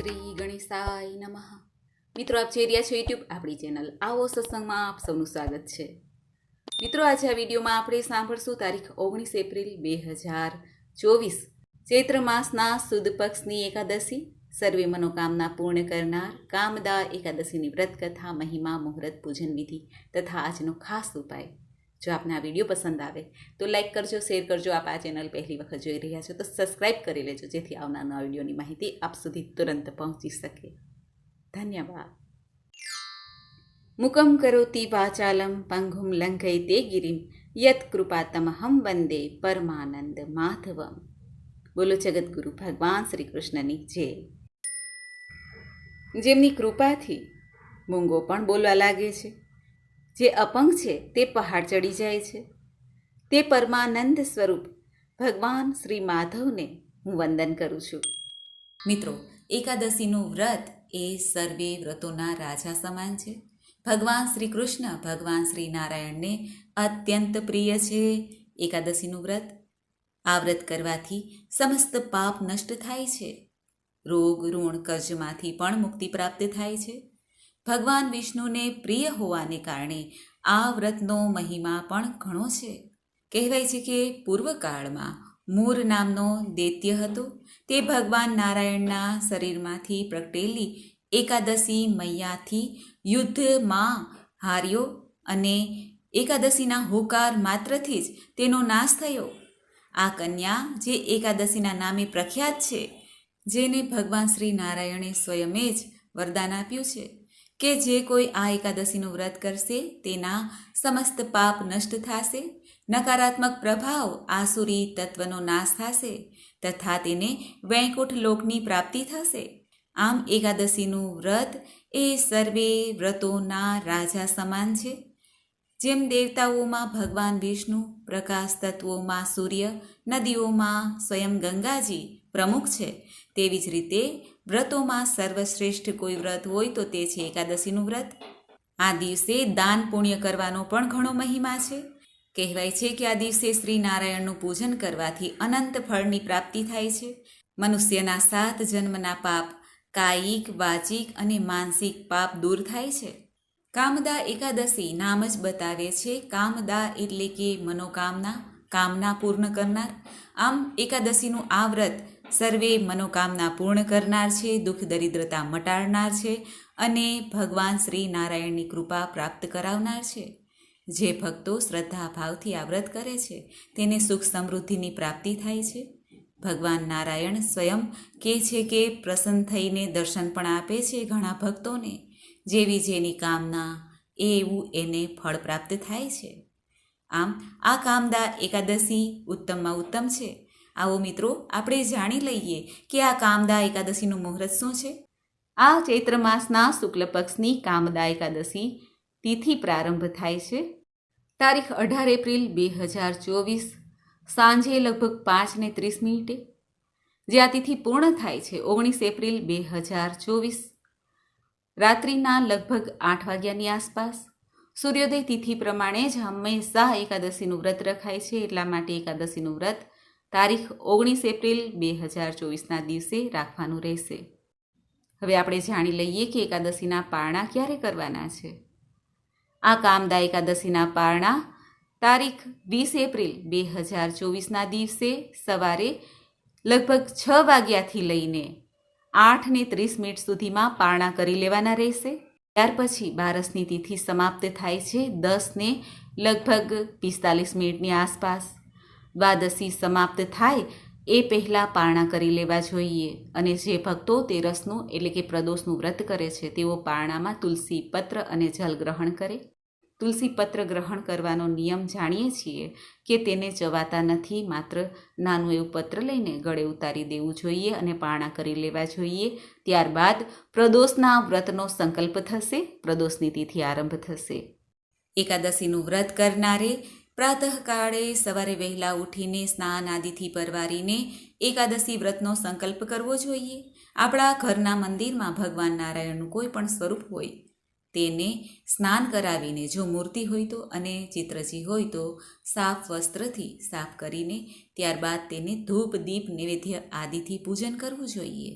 શ્રી ગણેશાય નમઃ. મિત્રો, આપ જોઈ રહ્યા છો યુટ્યુબ આપણી ચેનલ આવો સત્સંગમાં આપ સૌનું સ્વાગત છે. મિત્રો, આજે આ વિડીયોમાં આપણે સાંભળશું તારીખ ઓગણીસ એપ્રિલ બે હજાર ચોવીસ. ચૈત્ર માસના સુદ પક્ષની એકાદશી. સર્વે મનોકામના પૂર્ણ કરનાર, કામદા એકાદશીની વ્રત કથા, મહિમા, મુહૂર્ત, પૂજન વિધિ તથા આજનો ખાસ ઉપાય. જો આપને આ વીડિયો પસંદ આવે તો લાઈક કરજો, શેર કરજો. આપ આ ચેનલ પહેલી વખત જોઈ રહ્યા છો તો સબસ્ક્રાઈબ કરી લેજો, જેથી આવનાર નવા વિડીયોની માહિતી આપ સુધી તુરંત પહોંચી શકે. ધન્યવાદ. મુકમ કરોતી વાચાલમ પંગુમ લંઘયતે ગિરિમ, યત કૃપાતમહમ વંદે પરમાનંદ માધવમ. બોલો જગદગુરુ ભગવાન શ્રી કૃષ્ણની જય. જેમની કૃપાથી મૂંગો પણ બોલવા લાગે છે. જે અપંગ છે તે પહાડ ચડી જાય છે. તે પરમાનંદ સ્વરૂપ ભગવાન શ્રી માધવને હું વંદન કરું છું. મિત્રો, એકાદશીનું વ્રત એ સર્વે વ્રતોના રાજા સમાન છે. ભગવાન શ્રી કૃષ્ણ, ભગવાન શ્રી નારાયણને અત્યંત પ્રિય છે. એકાદશીનું વ્રત. આ વ્રત કરવાથી સમસ્ત પાપ નષ્ટ થાય છે. રોગ, ઋણ, કર્જમાંથી પણ મુક્તિ પ્રાપ્ત થાય છે. ભગવાન વિષ્ણુને પ્રિય હોવાને કારણે આ વ્રતનો મહિમા પણ ઘણો છે. કહેવાય છે કે પૂર્વકાળમાં મૂર નામનો દૈત્ય હતો. તે ભગવાન નારાયણના શરીરમાંથી પ્રગટેલી એકાદશી મૈયાથી યુદ્ધમાં હાર્યો અને એકાદશીના હોકાર માત્રથી જ તેનો નાશ થયો. આ કન્યા જે એકાદશીના નામે પ્રખ્યાત છે, જેને ભગવાન શ્રી નારાયણે સ્વયમે જ વરદાન આપ્યું છે. કે જે કોઈ આ એકાદશીનું વ્રત કરશે, તેના સમસ્ત પાપ નષ્ટ થશે, નકારાત્મક પ્રભાવ આસુરી તત્વનો નાશ થશે, તથા તેને વૈકુંઠ લોકની પ્રાપ્તિ થશે. આમ એકાદશીનું વ્રત એ સર્વે વ્રતોના રાજા સમાન છે. જેમ દેવતાઓમાં ભગવાન વિષ્ણુ, પ્રકાશ તત્વોમાં સૂર્ય, નદીઓમાં સ્વયં ગંગાજી પ્રમુખ છે, તેવી જ રીતે વ્રતોમાં સર્વશ્રેષ્ઠ કોઈ વ્રત હોય તો તે છે એકાદશીનું વ્રત. આ દિવસે દાન પુણ્ય કરવાનો પણ ઘણો મહિમા છે. કહેવાય છે કે આ દિવસે શ્રી નારાયણનું પૂજન કરવાથી અનંત ફળની પ્રાપ્તિ થાય છે. મનુષ્યના સાત જન્મના પાપ, કાયિક, વાચિક અને માનસિક પાપ દૂર થાય છે. કામદા એકાદશી નામ જ બતાવે છે કામદા એટલે કે મનોકામના, કામના પૂર્ણ કરનાર. આમ એકાદશીનું આ વ્રત સર્વે મનોકામના પૂર્ણ કરનાર છે, દુઃખ દરિદ્રતા મટાડનાર છે અને ભગવાન શ્રી નારાયણની કૃપા પ્રાપ્ત કરાવનાર છે. જે ભક્તો શ્રદ્ધા ભાવથી આ વ્રત કરે છે, તેને સુખ સમૃદ્ધિની પ્રાપ્તિ થાય છે. ભગવાન નારાયણ સ્વયં કહે છે કે પ્રસન્ન થઈને દર્શન પણ આપે છે ઘણા ભક્તોને, જેવી જેની કામના, એવું એને ફળ પ્રાપ્ત થાય છે. આમ, આ કામદા એકાદશી ઉત્તમમાં ઉત્તમ છે. આવો મિત્રો, આપણે જાણી લઈએ કે આ કામદા એકાદશીનું મુહૂર્ત શું છે? આ ચૈત્ર માસના શુક્લ પક્ષની કામદા એકાદશી તિથિ પ્રારંભ થાય છે. તારીખ અઢાર એપ્રિલ બે હજાર ચોવીસ, સાંજે લગભગ પાંચને ત્રીસ મિનિટે. જે આ તિથિ પૂર્ણ થાય છે, ઓગણીસ એપ્રિલ બે હજાર ચોવીસ. રાત્રિના લગભગ આઠ વાગ્યાની આસપાસ, સૂર્યોદય તિથિ પ્રમાણે જ હંમેશા એકાદશીનું વ્રત રખાય છે. એટલા માટે એકાદશીનું વ્રત તારીખ ઓગણીસ એપ્રિલ બે હજાર ચોવીસના દિવસે રાખવાનું રહેશે. હવે આપણે જાણી લઈએ કે એકાદશીના પારણા ક્યારે કરવાના છે. આ કામદા એકાદશીના પારણા તારીખ વીસ એપ્રિલ બે હજાર ચોવીસના દિવસે સવારે લગભગ છ વાગ્યાથી લઈને આઠ ને ત્રીસ મિનિટ સુધીમાં પારણા કરી લેવાના રહેશે. ત્યાર પછી બારસની તિથિ સમાપ્ત થાય છે દસને લગભગ પિસ્તાલીસ મિનિટની આસપાસ. દ્વાદશી સમાપ્ત થાય એ પહેલાં પારણા કરી લેવા જોઈએ. અને જે ભક્તો તેરસનું એટલે કે પ્રદોષનું વ્રત કરે છે, તેઓ પારણામાં તુલસી પત્ર અને જલ ગ્રહણ કરે. તુલસી પત્ર ગ્રહણ કરવાનો નિયમ જાણીએ છીએ કે તેને ચવાતા નથી, માત્ર નાનું એવું પત્ર લઈને ગળે ઉતારી દેવું જોઈએ અને પારણા કરી લેવા જોઈએ. ત્યારબાદ પ્રદોષના વ્રતનો સંકલ્પ થશે, પ્રદોષની તિથિ આરંભ થશે. એકાદશીનું વ્રત કરનારે પ્રાતઃકાળે સવારે વહેલા ઉઠીને સ્નાન આદિથી પરવારીને એકાદશી વ્રતનો સંકલ્પ કરવો જોઈએ. આપણા ઘરના મંદિરમાં ભગવાન નારાયણનું કોઈ પણ સ્વરૂપ હોય, તેને સ્નાન કરાવીને જો મૂર્તિ હોય તો અને ચિત્રજી હોય તો સાફ વસ્ત્રથી સાફ કરીને ત્યારબાદ તેને ધૂપ, દીપ, નૈવેદ્ય આદિથી પૂજન કરવું જોઈએ.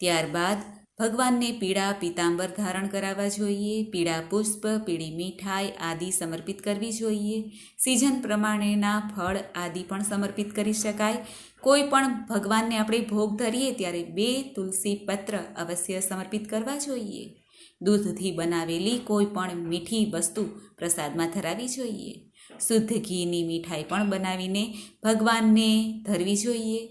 ત્યારબાદ ભગવાનને પીળા પીતાંબર ધારણ કરાવવા જોઈએ, પીળા પુષ્પ, પીળી મીઠાઈ આદિ સમર્પિત કરવી જોઈએ. સિઝન પ્રમાણેના ફળ આદિ પણ સમર્પિત કરી શકાય. કોઈ પણ ભગવાનને આપણે ભોગ ધરીએ ત્યારે બે તુલસી પત્ર અવશ્ય સમર્પિત કરવા જોઈએ. દૂધથી બનાવેલી કોઈ પણ મીઠી વસ્તુ પ્રસાદમાં ધરાવી જોઈએ. શુદ્ધ ઘીની મીઠાઈ પણ બનાવીને ભગવાનને ધરવી જોઈએ.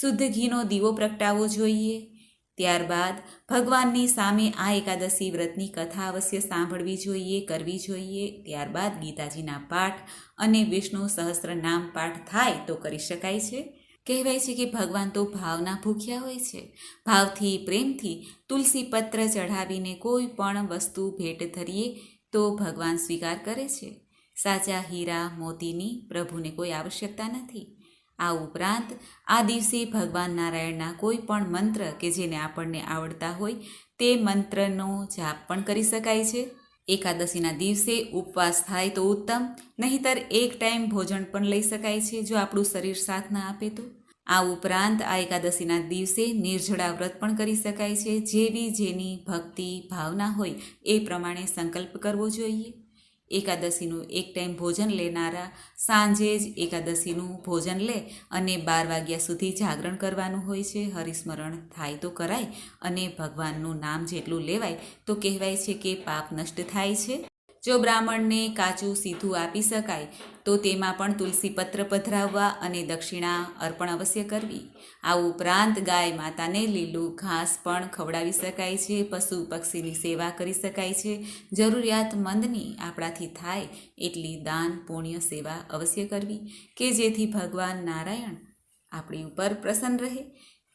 શુદ્ધ ઘીનો દીવો પ્રગટાવવો જોઈએ. ત્યારબાદ ભગવાનની સામે આ એકાદશી વ્રતની કથા અવશ્ય સાંભળવી જોઈએ, કરવી જોઈએ. ત્યારબાદ ગીતાજીના પાઠ અને વિષ્ણુ સહસ્ત્ર નામ પાઠ થાય તો કરી શકાય છે. કહેવાય છે કે ભગવાન તો ભાવના ભૂખ્યા હોય છે. ભાવથી, પ્રેમથી તુલસી પત્ર ચઢાવીને કોઈ પણ વસ્તુ ભેટ ધરીએ તો ભગવાન સ્વીકાર કરે છે. સાચા હીરા, મોતીની પ્રભુને કોઈ આવશ્યકતા નથી. આ ઉપરાંત, આ દિવસે ભગવાન નારાયણના કોઈ પણ મંત્ર કે જેને આપણને આવડતા હોય, તે મંત્રનો જાપ પણ કરી શકાય છે. એકાદશીના દિવસે ઉપવાસ થાય તો ઉત્તમ, નહીતર એક ટાઈમ ભોજન પણ લઈ શકાય છે જો આપણું શરીર સાથ ના આપે તો. આ ઉપરાંત, આ એકાદશીના દિવસે નિર્જળા વ્રત પણ કરી શકાય છે જેવી જેની ભક્તિ, ભાવના હોય એ પ્રમાણે સંકલ્પ કરવો જોઈએ. એકાદશીનું એક ટાઈમ ભોજન લેનારા સાંજે જ એકાદશીનું ભોજન લે અને બાર વાગ્યા સુધી જાગરણ કરવાનું હોય છે. હરિસ્મરણ થાય તો કરાય અને ભગવાનનું નામ જેટલું લેવાય તો કહેવાય છે કે પાપ નષ્ટ થાય છે. જો બ્રાહ્મણને કાચું સીધું આપી શકાય, તો તેમાં પણ તુલસી પત્ર પધરાવવા અને દક્ષિણા અર્પણ અવશ્ય કરવી. આ ઉપરાંત ગાય માતાને લીલું ઘાસ પણ ખવડાવી શકાય છે, પશુ પક્ષીની સેવા કરી શકાય છે. જરૂરિયાતમંદની આપણાથી થાય એટલી દાન પુણ્ય સેવા અવશ્ય કરવી કે જેથી ભગવાન નારાયણ આપણી ઉપર પ્રસન્ન રહે.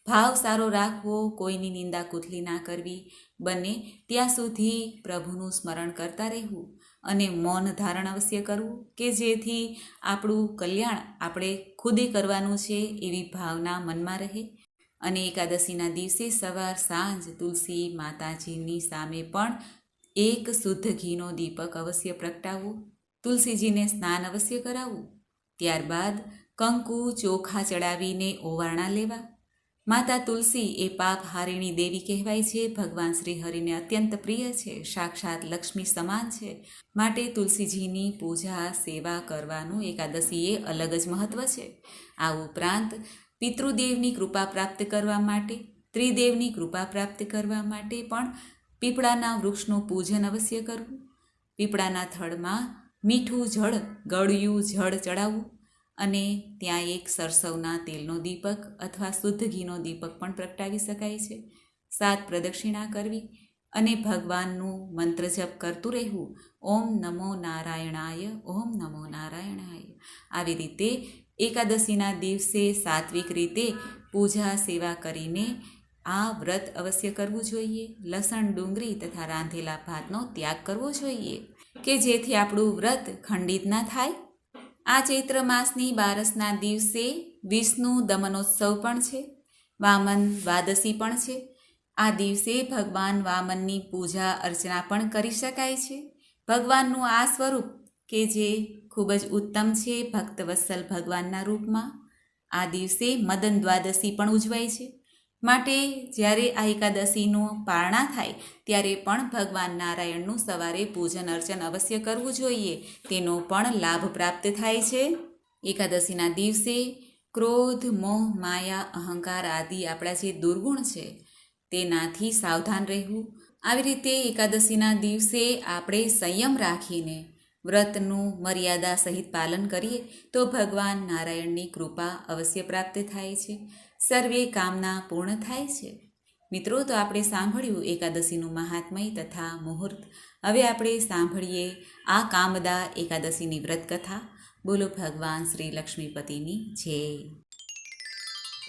ભાવ સારો રાખવો, કોઈની નિંદા કુથલી ના કરવી, બને ત્યાં સુધી પ્રભુનું સ્મરણ કરતા રહેવું. અને મૌન ધારણ અવશ્ય કરવું કે જેથી આપણું કલ્યાણ આપણે ખુદે કરવાનું છે એવી ભાવના મનમાં રહે. અને એકાદશીના દિવસે સવાર, સાંજ, તુલસી માતાજીની સામે પણ એક શુદ્ધ ઘીનો દીપક અવશ્ય પ્રગટાવવો. તુલસીજીને સ્નાન અવશ્ય કરાવવું. ત્યારબાદ કંકુ ચોખા ચડાવીને ઓવારણા લેવા. માતા તુલસી એ પાપ હારિણી દેવી કહેવાય છે. ભગવાન શ્રી હરિને અત્યંત પ્રિય છે. સાક્ષાત લક્ષ્મી સમાન છે. માટે તુલસીજીની પૂજા, સેવા કરવાનું એકાદશીએ અલગ જ મહત્વ છે. આ ઉપરાંત પિતૃદેવની કૃપા પ્રાપ્ત કરવા માટે, ત્રિદેવની કૃપા પ્રાપ્ત કરવા માટે પણ પીપળાના વૃક્ષનું પૂજન અવશ્ય કરવું. પીપળાના થડમાં મીઠું જળ, ગળ્યું જળ ચડાવવું. અને ત્યાં એક સરસવના તેલનો દીપક અથવા શુદ્ધ ઘીનો દીપક પણ પ્રગટાવી શકાય છે. સાત પ્રદક્ષિણા કરવી અને ભગવાનનું મંત્ર જપ કરતું રહેવું. ઓમ નમો નારાયણાય, ઓમ નમો નારાયણાય. આવી રીતે એકાદશીના દિવસે સાત્વિક રીતે પૂજા સેવા કરીને આ વ્રત અવશ્ય કરવું જોઈએ. લસણ, ડુંગળી તથા રાંધેલા ભાતનો ત્યાગ કરવો જોઈએ. કે જેથી આપણું વ્રત ખંડિત ના થાય. આ ચૈત્ર માસની બારસના દિવસે વિષ્ણુ દમનોત્સવ પણ છે, વામન દ્વાદશી પણ છે. આ દિવસે ભગવાન વામનની પૂજા અર્ચના પણ કરી શકાય છે. ભગવાનનું આ સ્વરૂપ કે જે ખૂબ જ ઉત્તમ છે ભક્તવત્સલ ભગવાનના રૂપમાં, આ દિવસે મદન દ્વાદશી પણ ઉજવાય છે. માટે જ્યારે આ એકાદશીનો પારણા થાય, ત્યારે પણ ભગવાન નારાયણનું સવારે પૂજન અર્ચન અવશ્ય કરવું જોઈએ. તેનો પણ લાભ પ્રાપ્ત થાય છે. એકાદશીના દિવસે ક્રોધ, મોહ, માયા, અહંકાર આદિ આપણા જે દુર્ગુણ છે, તેનાથી સાવધાન રહેવું. આવી રીતે એકાદશીના દિવસે આપણે સંયમ રાખીને વ્રતનું મર્યાદા સહિત પાલન કરીએ, તો ભગવાન નારાયણની કૃપા અવશ્ય પ્રાપ્ત થાય છે. સર્વે કામના પૂર્ણ થાય છે. મિત્રો, તો આપણે સાંભળ્યું એકાદશીનું મહાત્મય તથા મુહૂર્ત. હવે આપણે સાંભળીએ આ કામદા એકાદશીની વ્રત કથા બોલો, ભગવાન શ્રી લક્ષ્મીપતિની જય.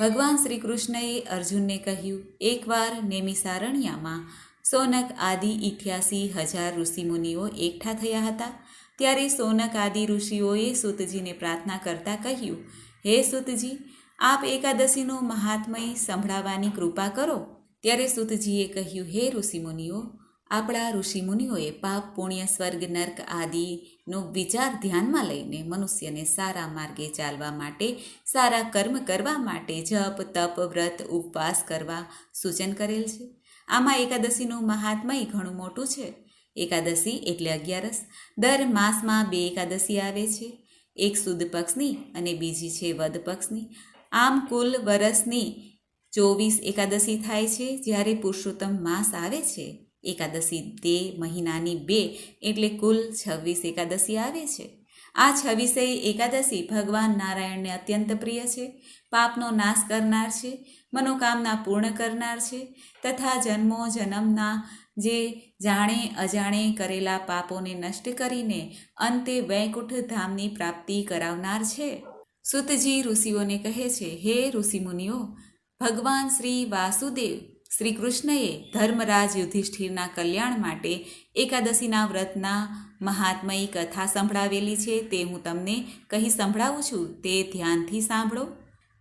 ભગવાન શ્રી કૃષ્ણએ અર્જુનને કહ્યું, એકવાર નેમિસારણ્યામાં સોનક આદિ ઇઠ્યાસી હજાર ઋષિમુનિઓ એકઠા થયા હતા. ત્યારે સોનક આદિ ઋષિઓએ સુતજીને પ્રાર્થના કરતા કહ્યું, હે સુતજી આપ એકાદશીનું મહાત્મય સંભળાવવાની કૃપા કરો. ત્યારે સુતજીએ કહ્યું, હે ઋષિમુનિઓ, આપણા ઋષિમુનિઓએ પાપ, પુણ્ય, સ્વર્ગ, નર્ક આદિનો વિચાર ધ્યાનમાં લઈને મનુષ્યને સારા માર્ગે ચાલવા માટે, સારા કર્મ કરવા માટે જપ, તપ, વ્રત, ઉપવાસ કરવા સૂચન કરેલ છે. આમાં એકાદશીનું મહાત્મય ઘણું મોટું છે. એકાદશી એટલે અગિયારસ. દર માસમાં બે એકાદશી આવે છે. એક સુદ પક્ષની અને બીજી છે વદ પક્ષની. આમ કુલ વરસની ચોવીસ એકાદશી થાય છે, જ્યારે પુરુષોત્તમ માસ આવે છે. એકાદશી તે મહિનાની બે, એટલે કુલ છવ્વીસ એકાદશી આવે છે. આ છવ્વીસે એકાદશી ભગવાન નારાયણને અત્યંત પ્રિય છે. પાપનો નાશ કરનાર છે, મનોકામના પૂર્ણ કરનાર છે, તથા જન્મો જન્મના જે જાણે અજાણે કરેલા પાપોને નષ્ટ કરીને અંતે વૈકુંઠ ધામની પ્રાપ્તિ કરાવનાર છે. સુતજી ઋષિઓને કહે છે, હે ઋષિમુનિઓ, ભગવાન શ્રી વાસુદેવ શ્રી કૃષ્ણએ ધર્મરાજ યુધિષ્ઠિરના કલ્યાણ માટે એકાદશીના વ્રતના મહાત્મયી કથા સંભળાવેલી છે, તે હું તમને કહી સંભળાવું છું, તે ધ્યાનથી સાંભળો.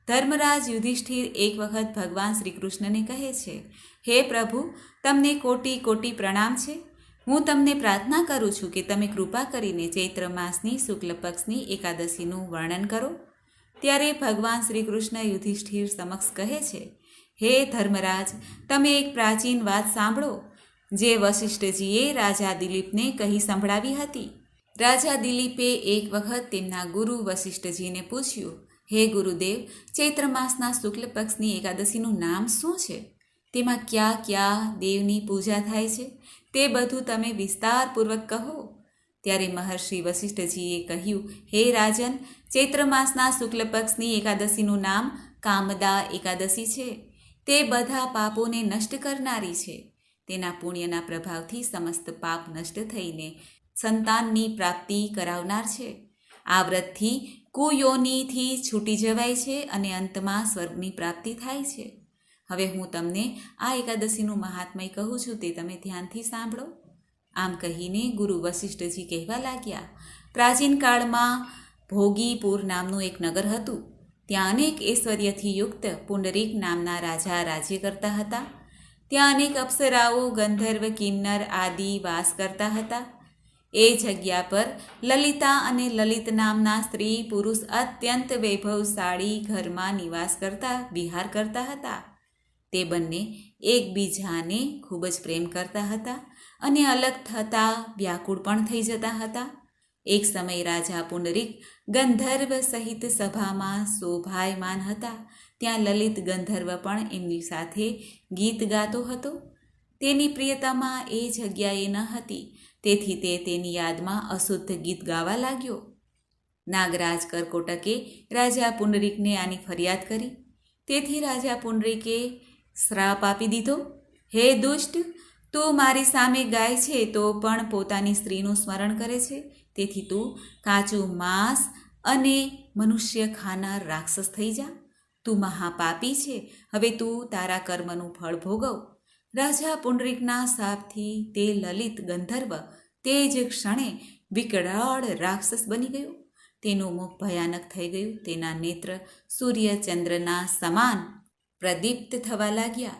ધર્મરાજ યુધિષ્ઠિર એક વખત ભગવાન શ્રી કૃષ્ણને કહે છે, હે પ્રભુ, તમને કોટી કોટી પ્રણામ છે. હું તમને પ્રાર્થના કરું છું કે તમે કૃપા કરીને ચૈત્ર માસની શુક્લ પક્ષની એકાદશીનું વર્ણન કરો. ત્યારે ભગવાન શ્રી કૃષ્ણ યુધિષ્ઠિર સમક્ષ કહે છે, હે ધર્મરાજ, તમે એક પ્રાચીન વાત સાંભળો. જે વશિષ્ઠજીએ રાજા દિલીપને કહી સંભળાવી હતી. રાજા દિલીપે એક વખત તેમના ગુરુ વશિષ્ઠજીને પૂછ્યું, હે ગુરુદેવ, ચૈત્ર માસના શુક્લ પક્ષની એકાદશીનું નામ શું છે? તેમાં કયા કયા દેવની પૂજા થાય છે? તે બધું તમે વિસ્તારપૂર્વક કહો. ત્યારે મહર્ષિ વશિષ્ઠજીએ કહ્યું, હે રાજન ચૈત્ર માસના શુક્લ પક્ષની એકાદશીનું નામ કામદા એકાદશી છે. તે બધા પાપોને નષ્ટ કરનારી છે. તેના પુણ્યના પ્રભાવથી સમસ્ત પાપ નષ્ટ થઈને સંતાનની પ્રાપ્તિ કરાવનાર છે. આ વ્રતથી કુયોનીથી છૂટી જવાય છે અને અંતમાં સ્વર્ગની પ્રાપ્તિ થાય છે. હવે હું તમને આ એકાદશીનું મહાત્મય કહું છું તે તમે ધ્યાનથી સાંભળો. આમ કહીને ગુરુ વશિષ્ઠજી કહેવા લાગ્યા, પ્રાચીન કાળમાં ભોગીપુર નામનું એક નગર હતું. ત્યાં અનેક ઐશ્વર્યથી યુક્ત પુંડરીક નામના રાજા રાજ્ય કરતા હતા. ત્યાં અનેક અપ્સરાઓ, ગંધર્વ, કિન્નર આદિ વાસ કરતા હતા. એ જગ્યા પર લલિતા અને લલિત નામના સ્ત્રી પુરુષ અત્યંત વૈભવશાળી ઘરમાં નિવાસ કરતા વિહાર કરતા હતા. તે બંને એકબીજાને ખૂબ જ પ્રેમ કરતા હતા અને અલગ થતાં વ્યાકુળ પણ થઈ જતા હતા. એક સમય રાજા પુંડરીક ગંધર્વ સહિત સભામાં શોભાયમાન હતા. ત્યાં લલિત ગંધર્વ પણ એમની સાથે ગીત ગાતો હતો. તેની પ્રિયતામાં એ જગ્યાએ ન હતી. તેથી તે તેની યાદમાં અશુદ્ધ ગીત ગાવા લાગ્યો. નાગરાજ કરકોટકે રાજા પુંડરીકને આની ફરિયાદ કરી. તેથી રાજા પુંડરીકે શ્રાપ આપી દીધો. હે દુષ્ટ, તું મારી સામે ગાય છે તો પણ પોતાની સ્ત્રીનું સ્મરણ કરે છે. તેથી તું કાચું માંસ અને મનુષ્ય ખાનાર રાક્ષસ થઈ જા. તું મહાપાપી છે. હવે તું તારા કર્મનું ફળ ભોગવ. રાજા પુંડરીકના સાપથી તે લલિત ગંધર્વ તે જ ક્ષણે વિકરાળ રાક્ષસ બની ગયો. તેનું મુખ ભયાનક થઈ ગયું. તેના નેત્ર સૂર્યચંદ્રના સમાન પ્રદીપ્ત થવા લાગ્યા.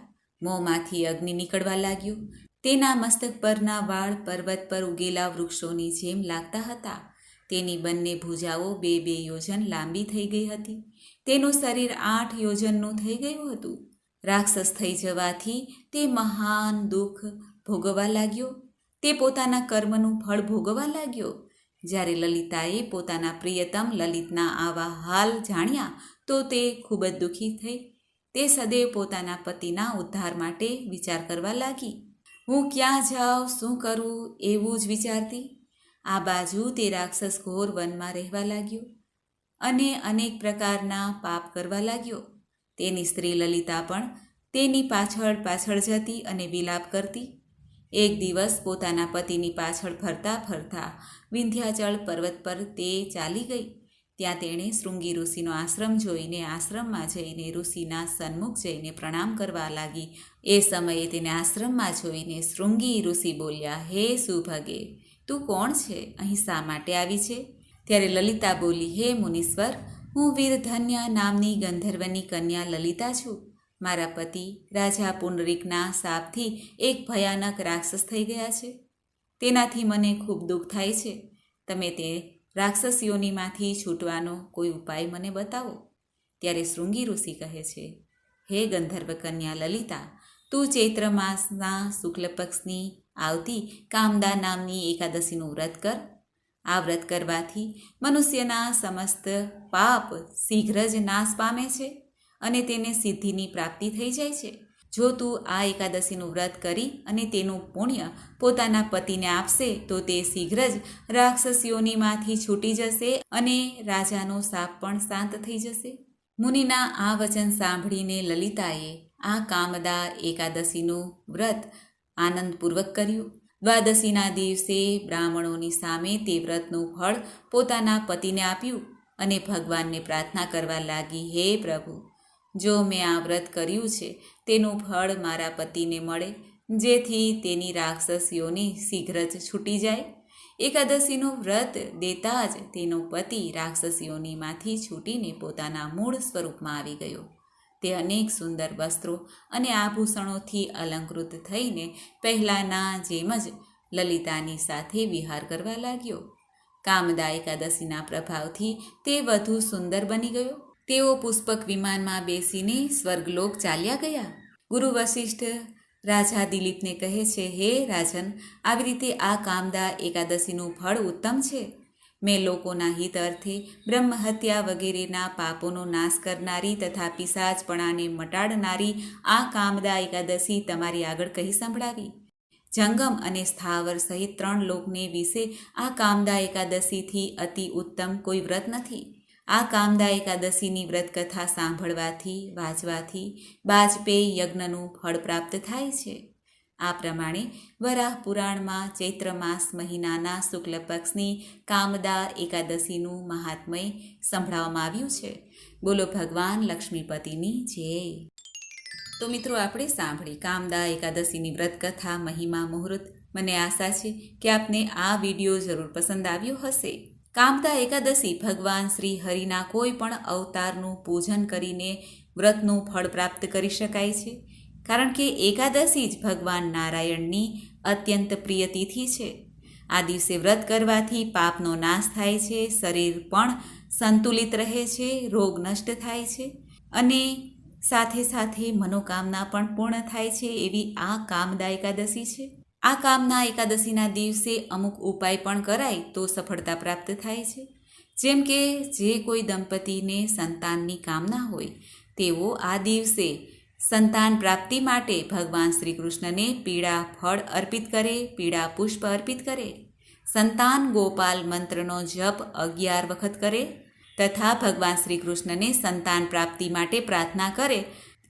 મોંમાંથી અગ્નિ નીકળવા લાગ્યું. તેના મસ્તક પરના વાળ પર્વત પર ઉગેલા વૃક્ષોની જેમ લાગતા હતા. તેની બંને ભુજાઓ બે બે યોજન લાંબી થઈ ગઈ હતી. તેનું શરીર આઠ યોજનનું થઈ ગયું હતું. રાક્ષસ થઈ જવાથી તે મહાન દુઃખ ભોગવવા લાગ્યો. તે પોતાના કર્મનું ફળ ભોગવવા લાગ્યો. જ્યારે લલિતાએ પોતાના પ્રિયતમ લલિતના આવા હાલ જાણ્યા, તો તે ખૂબ જ દુઃખી થઈ. તે સદૈવ પોતાના પતિના ઉદ્ધાર માટે વિચાર કરવા લાગી. હું ક્યાં જાઉં, શું કરું એવું જ વિચારતી. આ બાજુ તે રાક્ષસ ઘોર વનમાં રહેવા લાગ્યો અને અનેક પ્રકારના પાપ કરવા લાગ્યો. તેની સ્ત્રી લલિતા પણ તેની પાછળ પાછળ જતી અને વિલાપ કરતી. એક દિવસ પોતાના પતિની પાછળ ફરતા ફરતા વિંધ્યાચળ પર્વત પર તે ચાલી ગઈ. ત્યાં તેણે શૃંગી ઋષિનો આશ્રમ જોઈને, આશ્રમમાં જઈને ઋષિના સન્મુખ જઈને પ્રણામ કરવા લાગી. એ સમયે તેને આશ્રમમાં જોઈને શૃંગી ઋષિ બોલ્યા, હે સુભગે, તું કોણ છે? અહીં શા માટે આવી છે? ત્યારે લલિતા બોલી, હે મુનીશ્વર, હું વીરધન્ય નામની ગંધર્વની કન્યા લલિતા છું. મારા પતિ રાજા પુનરિકના શાપથી એક ભયાનક રાક્ષસ થઈ ગયા છે. તેનાથી મને ખૂબ દુઃખ થાય છે. તમે તે રાક્ષસીઓનીમાંથી છૂટવાનો કોઈ ઉપાય મને બતાવો? ત્યારે શૃંગી ઋષિ કહે છે, હે ગંધર્વ કન્યા લલિતા, તું ચૈત્ર માસના શુક્લ પક્ષની આવતી કામદા નામની એકાદશીનું વ્રત કર. આ વ્રત કરવાથી મનુષ્યના સમસ્ત પાપ શીઘ્ર જ નાશ પામે છે અને તેને સિદ્ધિની પ્રાપ્તિ થઈ જાય છે. જો તું આ એકાદશીનું વ્રત કરી અને તેનું પુણ્ય પોતાના પતિને આપશે, તો તે શીઘ્ર જ રાક્ષસીઓનીમાંથી છૂટી જશે અને રાજાનો સાપ પણ શાંત થઈ જશે. મુનિના આ વચન સાંભળીને લલિતાએ આ કામદા એકાદશીનું વ્રત આનંદપૂર્વક કર્યું. દ્વાદશીના દિવસે બ્રાહ્મણોની સામે તે વ્રતનું ફળ પોતાના પતિને આપ્યું અને ભગવાનને પ્રાર્થના કરવા લાગી, હે પ્રભુ, જો મેં આ વ્રત કર્યું છે તેનું ફળ મારા પતિને મળે, જેથી તેની રાક્ષસીઓની શીઘ્ર જ છૂટી જાય. એકાદશીનું વ્રત દેતા જ તેનો પતિ રાક્ષસીઓનીમાંથી છૂટીને પોતાના મૂળ સ્વરૂપમાં આવી ગયો. તે અનેક સુંદર વસ્ત્રો અને આભૂષણોથી અલંકૃત થઈને પહેલાંના જેમ જ લલિતાની સાથે વિહાર કરવા લાગ્યો. કામદા એકાદશીના પ્રભાવથી તે વધુ સુંદર બની ગયો. તેઓ પુષ્પક વિમાનમાં બેસીને સ્વર્ગલોક ચાલ્યા ગયા. ગુરુ વશિષ્ઠ રાજા દિલીપને કહે છે, હે રાજન, આવી રીતે આ કામદા એકાદશીનું ફળ ઉત્તમ છે. મેં લોકોના હિત અર્થે બ્રહ્મહત્યા વગેરેના પાપોનો નાશ કરનારી તથા પિશાચપણાને મટાડનારી આ કામદા એકાદશી તમારી આગળ કહી સંભળાવી. જંગમ અને સ્થાવર સહિત ત્રણ લોકને વિશે આ કામદા એકાદશીથી અતિ ઉત્તમ કોઈ વ્રત નથી. આ કામદા એકાદશીની વ્રતકથા સાંભળવાથી, વાંચવાથી બાજપેયી યજ્ઞનું ફળ પ્રાપ્ત થાય છે. આ પ્રમાણે વરાહ પુરાણમાં ચૈત્ર માસ મહિનાના શુક્લ પક્ષની કામદા એકાદશીનું મહાત્મય સંભળાવવામાં આવ્યું છે. બોલો ભગવાન લક્ષ્મીપતિની જય. તો મિત્રો, આપણે સાંભળી કામદા એકાદશીની વ્રતકથા મહિમા મુહૂર્ત. મને આશા છે કે આપને આ વીડિયો જરૂર પસંદ આવ્યો હશે. કામદા એકાદશી ભગવાન શ્રી હરિના કોઈ પણ અવતારનું પૂજન કરીને વ્રતનું ફળ પ્રાપ્ત કરી શકાય છે. કારણ કે એકાદશી જ ભગવાન નારાયણની અત્યંત પ્રિય તિથિ છે. આ દિવસે વ્રત કરવાથી પાપનો નાશ થાય છે, શરીર પણ સંતુલિત રહે છે, રોગ નષ્ટ થાય છે અને સાથે સાથે મનોકામના પણ પૂર્ણ થાય છે એવી આ કામદા એકાદશી છે. આ કામના એકાદશીના દિવસે અમુક ઉપાય પણ કરાય તો સફળતા પ્રાપ્ત થાય છે. જેમ કે, જે કોઈ દંપતીને સંતાનની કામના હોય, તેઓ આ દિવસે સંતાન પ્રાપ્તિ માટે ભગવાન શ્રી કૃષ્ણને પીળા ફળ અર્પિત કરે, પીળા પુષ્પ અર્પિત કરે. સંતાન ગોપાલ મંત્રનો જપ અગિયાર વખત કરે તથા ભગવાન શ્રી કૃષ્ણને સંતાન પ્રાપ્તિ માટે પ્રાર્થના કરે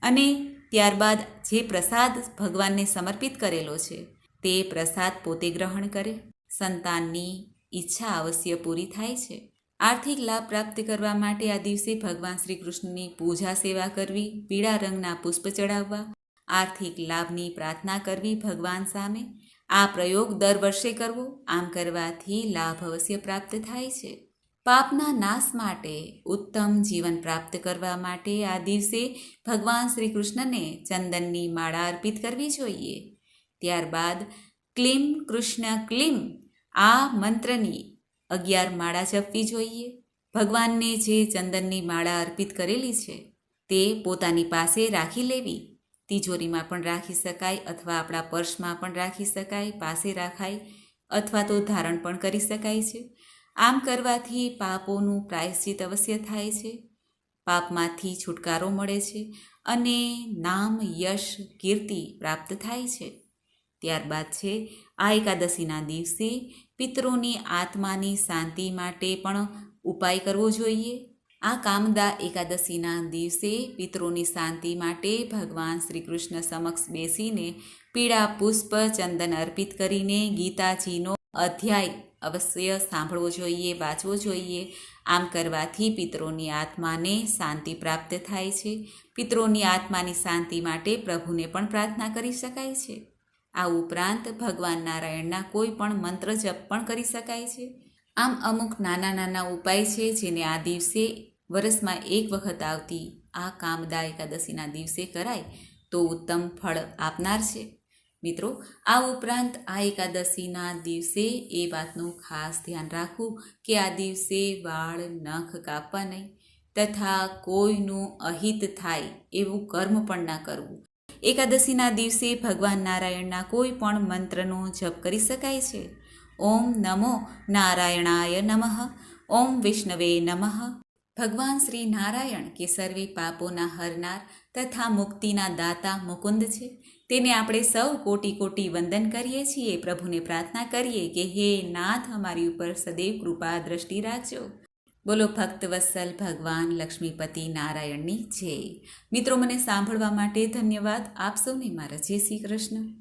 અને ત્યારબાદ જે પ્રસાદ ભગવાનને સમર્પિત કરેલો છે તે પ્રસાદ પોતે ગ્રહણ કરે. સંતાનની ઈચ્છા અવશ્ય પૂરી થાય છે. આર્થિક લાભ પ્રાપ્ત કરવા માટે આ દિવસે ભગવાન શ્રી કૃષ્ણની પૂજા સેવા કરવી, પીળા રંગના પુષ્પ ચડાવવા, આર્થિક લાભની પ્રાર્થના કરવી ભગવાન સામે. આ પ્રયોગ દર વર્ષે કરવો, આમ કરવાથી લાભ અવશ્ય પ્રાપ્ત થાય છે. પાપના નાશ માટે ઉત્તમ જીવન પ્રાપ્ત કરવા માટે આ દિવસે ભગવાન શ્રી કૃષ્ણને ચંદનની માળા અર્પિત કરવી જોઈએ. ત્યારબાદ ક્લીમ કૃષ્ણ ક્લીમ આ મંત્રની અગિયાર માળા જપવી જોઈએ. ભગવાનને જે ચંદનની માળા અર્પિત કરેલી છે, તે પોતાની પાસે રાખી લેવી. તિજોરીમાં પણ રાખી શકાય અથવા આપણા પર્સમાં પણ રાખી શકાય, પાસે રાખાય અથવા તો ધારણ પણ કરી શકાય છે. આમ કરવાથી પાપોનું પ્રાયશ્ચિત અવશ્ય થાય છે. પાપમાંથી છુટકારો મળે છે અને નામ યશ કીર્તિ પ્રાપ્ત થાય છે. ત્યારબાદ છે આ એકાદશીના દિવસે પિત્રોની આત્માની શાંતિ માટે પણ ઉપાય કરવો જોઈએ. આ કામદા એકાદશીના દિવસે પિત્રોની શાંતિ માટે ભગવાન શ્રી કૃષ્ણ સમક્ષ બેસીને પીળા પુષ્પ ચંદન અર્પિત કરીને ગીતાજીનો અધ્યાય અવશ્ય સાંભળવો જોઈએ, વાંચવો જોઈએ. આમ કરવાથી પિત્રોની આત્માને શાંતિ પ્રાપ્ત થાય છે. પિત્રોની આત્માની શાંતિ માટે પ્રભુને પણ પ્રાર્થના કરી શકાય છે. આ ઉપરાંત ભગવાન નારાયણના કોઈ પણ મંત્ર જપ પણ કરી શકાય છે. આમ અમુક નાના નાના ઉપાય છે જેને આ દિવસે વરસમાં એક વખત આવતી આ કામદા એકાદશીના દિવસે કરાય તો ઉત્તમ ફળ આપનાર છે. મિત્રો, આ ઉપરાંત આ એકાદશીના દિવસે એ વાતનું ખાસ ધ્યાન રાખવું કે આ દિવસે વાળ નખ કાપવા નહીં તથા કોઈનું અહિત થાય એવું કર્મ પણ ના કરવું. એકાદશીના દિવસે ભગવાન નારાયણના કોઈ પણ મંત્રનો જપ કરી શકાય છે. ઓમ નમો નારાયણાય નમઃ. ઓમ વિષ્ણવે નમઃ. ભગવાન શ્રી નારાયણ, કે સર્વે પાપોના હરનાર તથા મુક્તિના દાતા મુકુંદ છે. તેને આપણે સૌ કોટી કોટી વંદન કરીએ છીએ. પ્રભુને પ્રાર્થના કરીએ કે હે નાથ, અમારી ઉપર સદૈવ કૃપા દ્રષ્ટિ રાખજો. બોલો ભક્ત વત્સલ, ભગવાન લક્ષ્મીપતિ નારાયણની જય. મિત્રો, મને સાંભળવા માટે ધન્યવાદ. આપ સૌને મારા જય શ્રી કૃષ્ણ.